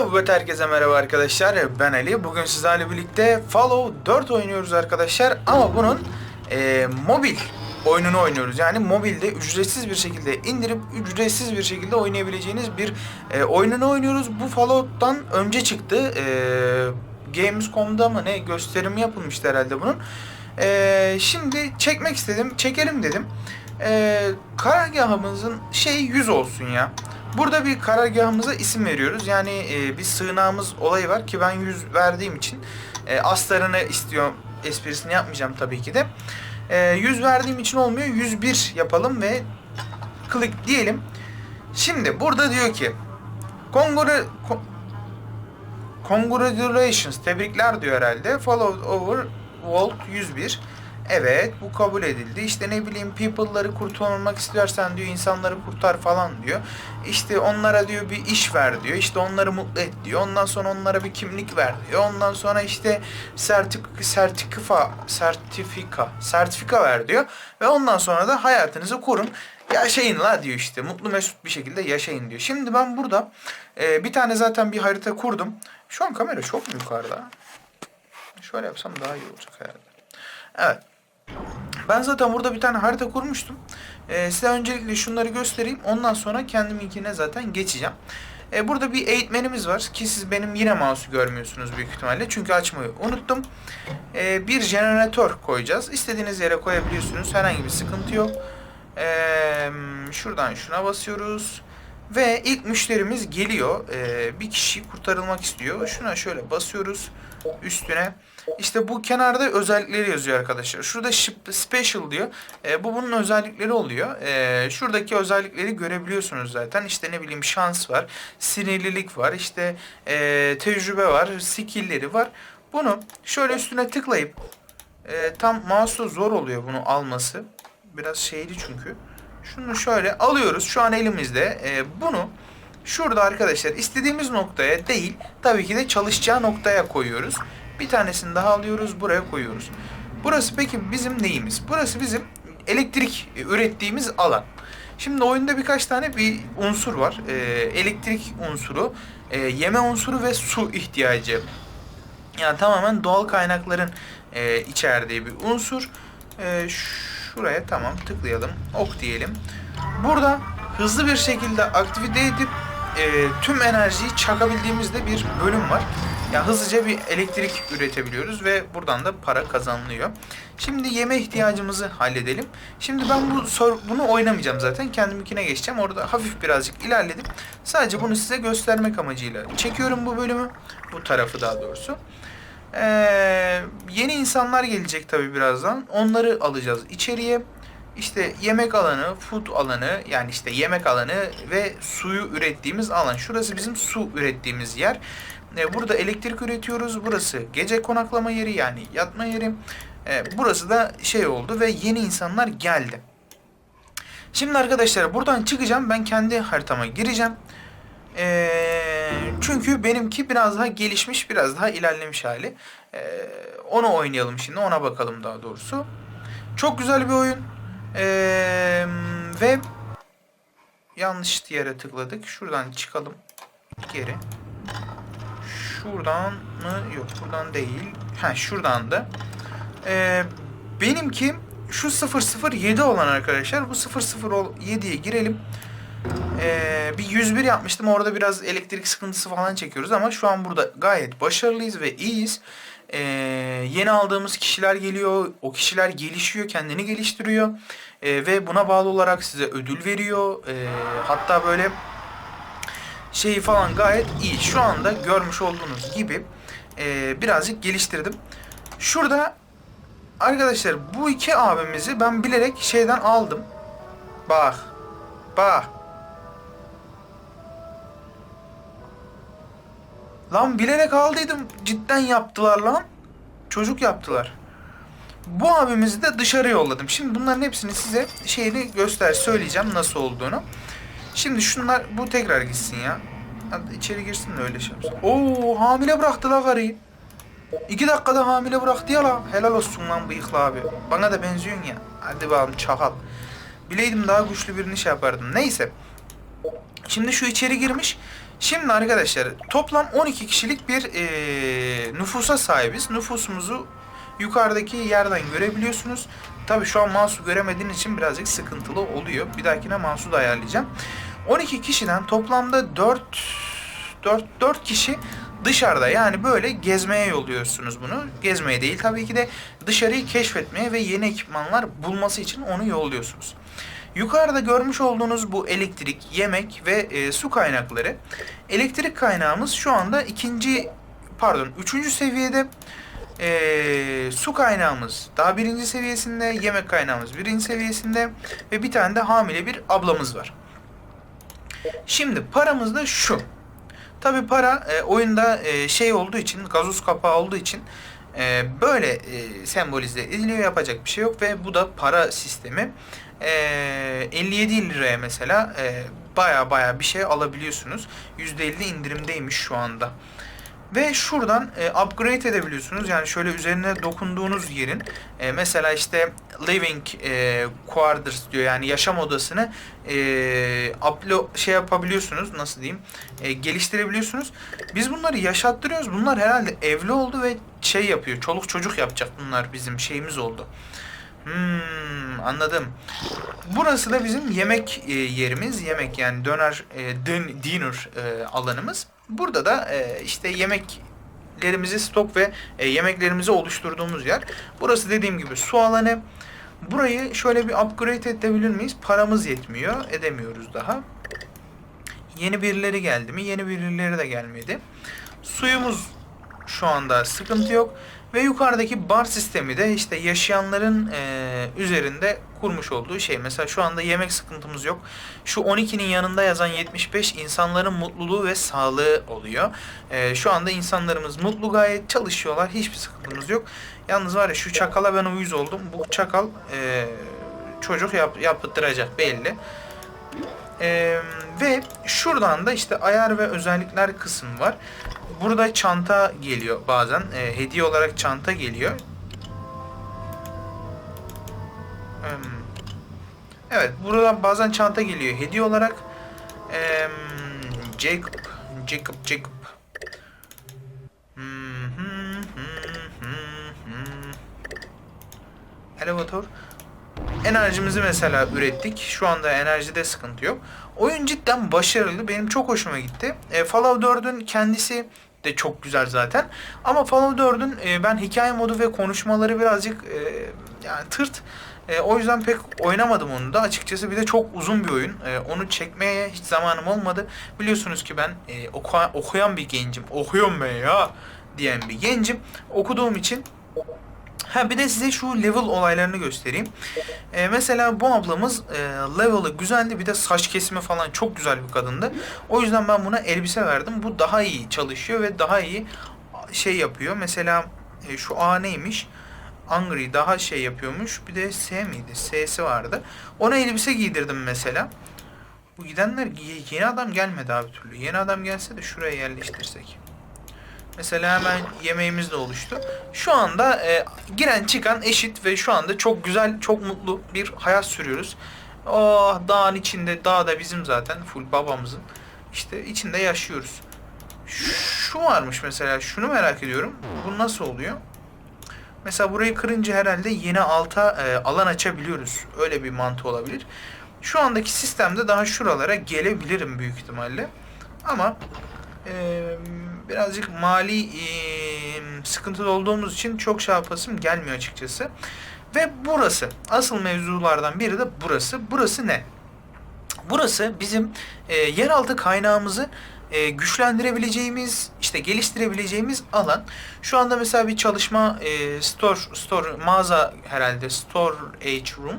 Evet herkese merhaba arkadaşlar. Ben Ali. Bugün sizlerle birlikte Fallout 4 oynuyoruz arkadaşlar. Ama bunun e, mobil oyununu oynuyoruz. Yani mobilde ücretsiz bir şekilde indirip ücretsiz bir şekilde oynayabileceğiniz bir e, oyununu oynuyoruz. Bu Fallout'tan önce çıktı. E, Gamescom'da mı ne gösterimi yapılmıştı herhalde bunun. E, şimdi çekmek istedim. Çekelim dedim. E, karargahımızın şey 100 olsun ya Burada bir karargahımıza isim veriyoruz. Yani e, bir sığınağımız olayı var ki ben 100 verdiğim için e, aslarını istiyorum. Esprisini yapmayacağım tabii ki de. E, 100 verdiğim için olmuyor. 101 yapalım ve klik diyelim. Şimdi burada diyor ki Congre co- Congratulations, tebrikler diyor herhalde. Follow over Vault 101. Evet, bu kabul edildi. İşte ne bileyim people'ları kurtarmak istiyorsan diyor, insanları kurtar falan diyor. İşte onlara diyor bir iş ver diyor. İşte onları mutlu et diyor. Ondan sonra onlara bir kimlik ver diyor. Ondan sonra işte sertif sertifika sertifika sertifika ver diyor. Ve ondan sonra da hayatınızı kurun. Yaşayın la diyor işte. Mutlu mesut bir şekilde yaşayın diyor. Şimdi ben burada e, bir tane zaten bir harita kurdum. Şu an kamera çok mu yukarıda? Şöyle yapsam daha iyi olacak herhalde. Evet. Ben zaten burada bir tane harita kurmuştum. Ee, size öncelikle şunları göstereyim. Ondan sonra kendiminkine zaten geçeceğim. Ee, burada bir eğitmenimiz var ki siz benim yine mouse'u görmüyorsunuz büyük ihtimalle. Çünkü açmayı unuttum. Ee, bir jeneratör koyacağız. İstediğiniz yere koyabiliyorsunuz. Herhangi bir sıkıntı yok. Ee, şuradan şuna basıyoruz. Ve ilk müşterimiz geliyor. Ee, bir kişi kurtarılmak istiyor. Şuna şöyle basıyoruz üstüne. İşte bu kenarda özellikleri yazıyor arkadaşlar. Şurada special diyor. Ee, bu bunun özellikleri oluyor. Ee, şuradaki özellikleri görebiliyorsunuz zaten. İşte ne bileyim şans var, sinirlilik var, işte ee, tecrübe var, skill'leri var. Bunu şöyle üstüne tıklayıp ee, tam mouse'da zor oluyor bunu alması. Biraz şeyli çünkü. Şunu şöyle alıyoruz şu an elimizde. Ee, bunu şurada arkadaşlar istediğimiz noktaya değil tabii ki de çalışacağı noktaya koyuyoruz. Bir tanesini daha alıyoruz buraya koyuyoruz. Burası peki bizim neyimiz? Burası bizim elektrik ürettiğimiz alan. Şimdi oyunda birkaç tane bir unsur var. Ee, elektrik unsuru, e, yeme unsuru ve su ihtiyacı. Yani tamamen doğal kaynakların e, içerdiği bir unsur. E, şuraya tamam tıklayalım. Ok diyelim. Burada hızlı bir şekilde aktivite edip e, tüm enerjiyi çakabildiğimizde bir bölüm var. Ya hızlıca bir elektrik üretebiliyoruz ve buradan da para kazanılıyor. Şimdi yeme ihtiyacımızı halledelim. Şimdi ben bu bunu oynamayacağım zaten. Kendiminkine geçeceğim. Orada hafif birazcık ilerledim. Sadece bunu size göstermek amacıyla çekiyorum bu bölümü. Bu tarafı daha doğrusu. Ee, yeni insanlar gelecek tabii birazdan. Onları alacağız içeriye. İşte yemek alanı, food alanı yani işte yemek alanı ve suyu ürettiğimiz alan. Şurası bizim su ürettiğimiz yer. Ee, burada elektrik üretiyoruz. Burası gece konaklama yeri yani yatma yeri. Ee, burası da şey oldu ve yeni insanlar geldi. Şimdi arkadaşlar buradan çıkacağım. Ben kendi haritama gireceğim. Ee, çünkü benimki biraz daha gelişmiş, biraz daha ilerlemiş hali. Onu oynayalım şimdi, ona bakalım daha doğrusu. Çok güzel bir oyun. Ee, ve yanlış yere tıkladık. Şuradan çıkalım geri. Şuradan mı? Yok buradan değil. Ha şuradan da. Ee, benimki şu 007 olan arkadaşlar. Bu 007'ye girelim. Ee, bir 101 yapmıştım. Orada biraz elektrik sıkıntısı falan çekiyoruz ama şu an burada gayet başarılıyız ve iyiyiz. Ee, yeni aldığımız kişiler geliyor. O kişiler gelişiyor, kendini geliştiriyor. Ee, ve buna bağlı olarak size ödül veriyor. Ee, hatta böyle şeyi falan gayet iyi. Şu anda görmüş olduğunuz gibi e, birazcık geliştirdim. Şurada arkadaşlar bu iki abimizi ben bilerek şeyden aldım. Bak. Bak. Lan bilerek aldıydım. Cidden yaptılar lan. Çocuk yaptılar. Bu abimizi de dışarı yolladım. Şimdi bunların hepsini size şeyini göster söyleyeceğim nasıl olduğunu. Şimdi şunlar bu tekrar gitsin ya. Hadi içeri girsin de öyle şey yapsın. Oo hamile bıraktı la karıyı. İki dakikada hamile bıraktı ya la. Helal olsun lan bıyıklı abi. Bana da benziyorsun ya. Hadi bakalım çakal. Bileydim daha güçlü birini şey yapardım. Neyse. Şimdi şu içeri girmiş. Şimdi arkadaşlar toplam 12 kişilik bir eee, nüfusa sahibiz. Nüfusumuzu yukarıdaki yerden görebiliyorsunuz. Tabii şu an mouse'u göremediğiniz için birazcık sıkıntılı oluyor. Bir dahakine mouse'u da ayarlayacağım. 12 kişiden toplamda 4 4 4 kişi dışarıda yani böyle gezmeye yolluyorsunuz bunu. Gezmeye değil tabii ki de dışarıyı keşfetmeye ve yeni ekipmanlar bulması için onu yolluyorsunuz. Yukarıda görmüş olduğunuz bu elektrik, yemek ve e, su kaynakları. Elektrik kaynağımız şu anda ikinci, pardon üçüncü seviyede. E, su kaynağımız daha birinci seviyesinde, yemek kaynağımız birinci seviyesinde ve bir tane de hamile bir ablamız var. Şimdi paramız da şu. Tabi para e, oyunda e, şey olduğu için, gazoz kapağı olduğu için e, böyle e, sembolize ediliyor. Yapacak bir şey yok ve bu da para sistemi. E, 57 liraya mesela e, baya baya bir şey alabiliyorsunuz. %50 indirimdeymiş şu anda. Ve şuradan e, upgrade edebiliyorsunuz. Yani şöyle üzerine dokunduğunuz yerin e, mesela işte living e, quarters diyor yani yaşam odasını e, uplo şey yapabiliyorsunuz nasıl diyeyim e, geliştirebiliyorsunuz. Biz bunları yaşattırıyoruz. Bunlar herhalde evli oldu ve şey yapıyor. Çoluk çocuk yapacak bunlar bizim şeyimiz oldu. Hmm, anladım. Burası da bizim yemek e, yerimiz. Yemek yani döner, e, din, dinner e, alanımız. Burada da e, işte yemeklerimizi stok ve e, yemeklerimizi oluşturduğumuz yer. Burası dediğim gibi su alanı. Burayı şöyle bir upgrade edebilir miyiz? Paramız yetmiyor. Edemiyoruz daha. Yeni birileri geldi mi? Yeni birileri de gelmedi. Suyumuz şu anda sıkıntı yok. Ve yukarıdaki bar sistemi de işte yaşayanların e, üzerinde kurmuş olduğu şey. Mesela şu anda yemek sıkıntımız yok. Şu 12'nin yanında yazan 75 insanların mutluluğu ve sağlığı oluyor. E, şu anda insanlarımız mutlu gayet çalışıyorlar. Hiçbir sıkıntımız yok. Yalnız var ya şu çakala ben uyuz oldum. Bu çakal e, çocuk yap, yaptıracak belli. Ee, ve şuradan da işte ayar ve özellikler kısmı var. Burada çanta geliyor bazen. Ee, hediye olarak çanta geliyor. Evet, burada bazen çanta geliyor hediye olarak. Ee, Jacob, Jacob, Jacob. Hmm, hmm, hmm. Elevator. Enerjimizi mesela ürettik. Şu anda enerjide sıkıntı yok. Oyun cidden başarılı. Benim çok hoşuma gitti. E, Fallout 4'ün kendisi de çok güzel zaten. Ama Fallout 4'ün e, ben hikaye modu ve konuşmaları birazcık e, yani tırt. E, o yüzden pek oynamadım onu da açıkçası. Bir de çok uzun bir oyun. E, onu çekmeye hiç zamanım olmadı. Biliyorsunuz ki ben e, oku okuyan bir gencim. Okuyorum ben ya diyen bir gencim. Okuduğum için Ha bir de size şu level olaylarını göstereyim. Ee, mesela bu ablamız e, level'ı güzeldi. Bir de saç kesimi falan çok güzel bir kadındı. O yüzden ben buna elbise verdim. Bu daha iyi çalışıyor ve daha iyi şey yapıyor. Mesela e, şu A neymiş? Angry daha şey yapıyormuş. Bir de S miydi? S'si vardı. Ona elbise giydirdim mesela. Bu gidenler yeni adam gelmedi abi türlü. Yeni adam gelse de şuraya yerleştirsek. Mesela hemen yemeğimiz de oluştu. Şu anda e, giren çıkan eşit ve şu anda çok güzel, çok mutlu bir hayat sürüyoruz. Oh dağın içinde, dağ da bizim zaten full babamızın. İşte içinde yaşıyoruz. Şu varmış mesela, şunu merak ediyorum. Bu nasıl oluyor? Mesela burayı kırınca herhalde yeni alta e, alan açabiliyoruz. Öyle bir mantığı olabilir. Şu andaki sistemde daha şuralara gelebilirim büyük ihtimalle. Ama e, birazcık mali e, sıkıntıda olduğumuz için çok şey gelmiyor açıkçası. Ve burası. Asıl mevzulardan biri de burası. Burası ne? Burası bizim e, yeraltı kaynağımızı e, güçlendirebileceğimiz, işte geliştirebileceğimiz alan. Şu anda mesela bir çalışma e, store, store mağaza herhalde storage room,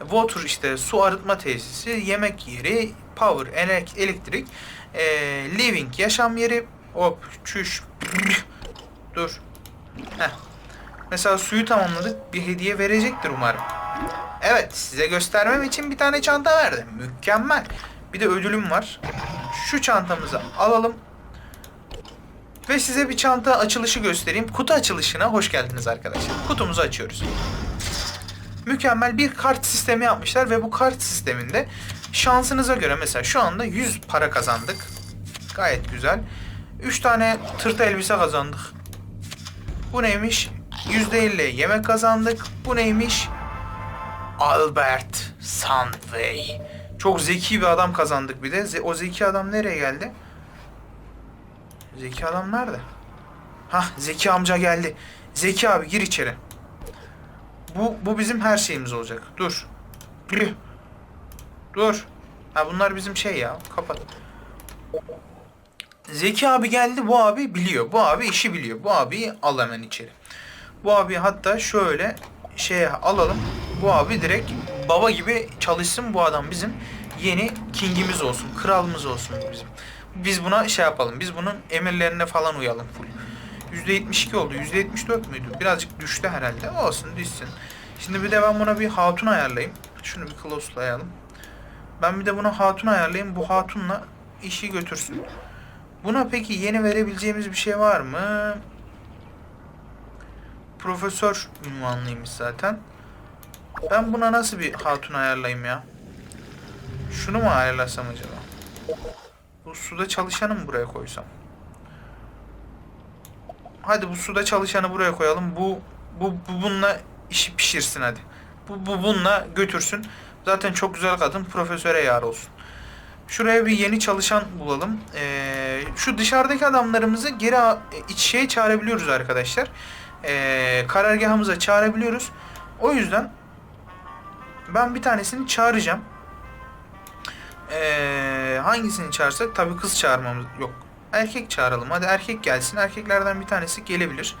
water işte su arıtma tesisi, yemek yeri, power, elektrik, e, living yaşam yeri, hop, çüş, dur. Heh. Mesela suyu tamamladık, bir hediye verecektir umarım. Evet, size göstermem için bir tane çanta verdim. Mükemmel. Bir de ödülüm var. Şu çantamızı alalım. Ve size bir çanta açılışı göstereyim. Kutu açılışına hoş geldiniz arkadaşlar. Kutumuzu açıyoruz. Mükemmel bir kart sistemi yapmışlar ve bu kart sisteminde şansınıza göre mesela şu anda 100 para kazandık. Gayet güzel. 3 tane tırt elbise kazandık. Bu neymiş? %50 yemek kazandık. Bu neymiş? Albert Sandway. Çok zeki bir adam kazandık bir de. O zeki adam nereye geldi? Zeki adam nerede? Hah Zeki amca geldi. Zeki abi gir içeri. Bu, bu bizim her şeyimiz olacak. Dur. Dur. Ha bunlar bizim şey ya. Kapat. Zeki abi geldi. Bu abi biliyor. Bu abi işi biliyor. Bu abiyi al hemen içeri. Bu abi hatta şöyle şeye alalım. Bu abi direkt baba gibi çalışsın. Bu adam bizim yeni kingimiz olsun. Kralımız olsun bizim. Biz buna şey yapalım. Biz bunun emirlerine falan uyalım full. %72 oldu. %74 müydü? Birazcık düştü herhalde. Olsun düşsün. Şimdi bir de ben buna bir hatun ayarlayayım. Şunu bir close'layalım. Ben bir de buna hatun ayarlayayım. Bu hatunla işi götürsün. Buna peki yeni verebileceğimiz bir şey var mı? Profesör ünvanlıymış zaten. Ben buna nasıl bir hatun ayarlayayım ya? Şunu mu ayarlasam acaba? Bu suda çalışanı mı buraya koysam? Hadi bu suda çalışanı buraya koyalım. Bu bu, bu bununla işi pişirsin hadi. Bu, bu bununla götürsün. Zaten çok güzel kadın profesöre yar olsun. Şuraya bir yeni çalışan bulalım. Ee, şu dışarıdaki adamlarımızı geri a- iç şeye çağırabiliyoruz arkadaşlar. Ee, karargahımıza çağırabiliyoruz. O yüzden ben bir tanesini çağıracağım. Ee, hangisini çağırsak? Tabii kız çağırmamız yok. Erkek çağıralım. Hadi erkek gelsin. Erkeklerden bir tanesi gelebilir.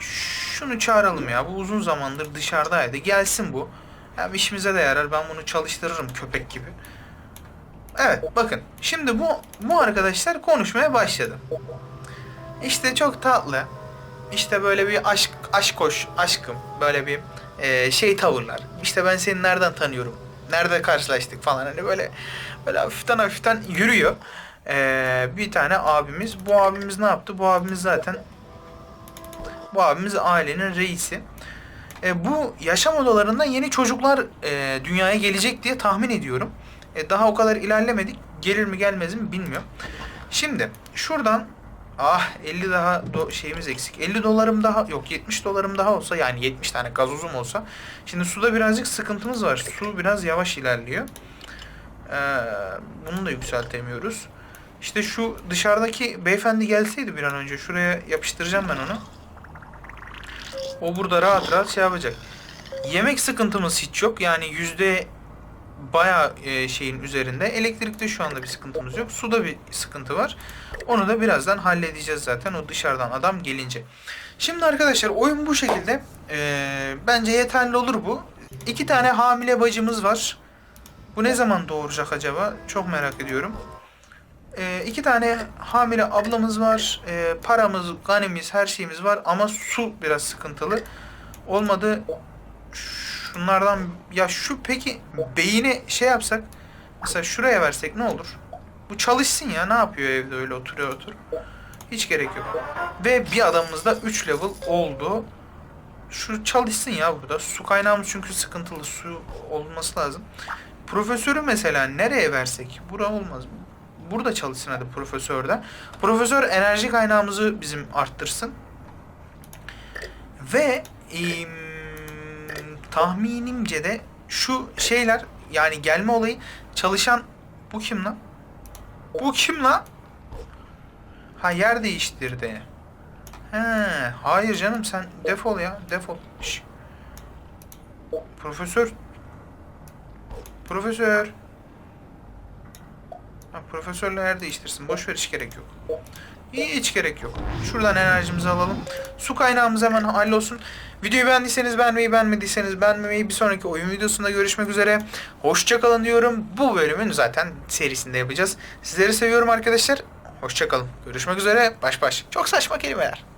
Şunu çağıralım ya. Bu uzun zamandır dışarıdaydı. Gelsin bu. Hem işimize de yarar. Ben bunu çalıştırırım köpek gibi. Evet bakın. Şimdi bu bu arkadaşlar konuşmaya başladı. İşte çok tatlı. İşte böyle bir aşk aşk koş aşkım böyle bir e, şey tavırlar. İşte ben seni nereden tanıyorum? Nerede karşılaştık falan hani böyle böyle hafiften hafiften yürüyor. E, bir tane abimiz. Bu abimiz ne yaptı? Bu abimiz zaten bu abimiz ailenin reisi. E, bu yaşam odalarında yeni çocuklar e, dünyaya gelecek diye tahmin ediyorum. E, daha o kadar ilerlemedik. Gelir mi gelmez mi bilmiyorum. Şimdi şuradan ah 50 daha do- şeyimiz eksik. 50 dolarım daha yok 70 dolarım daha olsa yani 70 tane gazozum olsa. Şimdi suda birazcık sıkıntımız var. Su biraz yavaş ilerliyor. Ee, bunu da yükseltemiyoruz. İşte şu dışarıdaki beyefendi gelseydi bir an önce şuraya yapıştıracağım ben onu. O burada rahat rahat şey yapacak. Yemek sıkıntımız hiç yok. Yani yüzde bayağı e, şeyin üzerinde. Elektrikte şu anda bir sıkıntımız yok. Suda bir sıkıntı var. Onu da birazdan halledeceğiz zaten o dışarıdan adam gelince. Şimdi arkadaşlar oyun bu şekilde. E, bence yeterli olur bu. İki tane hamile bacımız var. Bu ne zaman doğuracak acaba? Çok merak ediyorum. E, iki tane hamile ablamız var. E, paramız, ganimiz, her şeyimiz var. Ama su biraz sıkıntılı. Olmadı şunlardan ya şu peki beyni şey yapsak mesela şuraya versek ne olur? Bu çalışsın ya ne yapıyor evde öyle oturuyor otur. Hiç gerek yok. Ve bir adamımız da 3 level oldu. Şu çalışsın ya burada. Su kaynağımız çünkü sıkıntılı. Su olması lazım. Profesörü mesela nereye versek? Bura olmaz mı? Burada çalışsın hadi profesörde. Profesör enerji kaynağımızı bizim arttırsın. Ve em, tahminimce de şu şeyler yani gelme olayı çalışan bu kim lan? Bu kim lan? Ha yer değiştirdi. He, hayır canım sen defol ya defol. Şş. Profesör. Profesör. Ha, profesörle yer değiştirsin. Boş ver hiç gerek yok. Hiç gerek yok. Şuradan enerjimizi alalım. Su kaynağımız hemen hallolsun. Videoyu beğendiyseniz beğenmeyi, beğenmediyseniz beğenmemeyi bir sonraki oyun videosunda görüşmek üzere. Hoşçakalın diyorum. Bu bölümün zaten serisinde yapacağız. Sizleri seviyorum arkadaşlar. Hoşçakalın. Görüşmek üzere. Baş baş. Çok saçma kelimeler.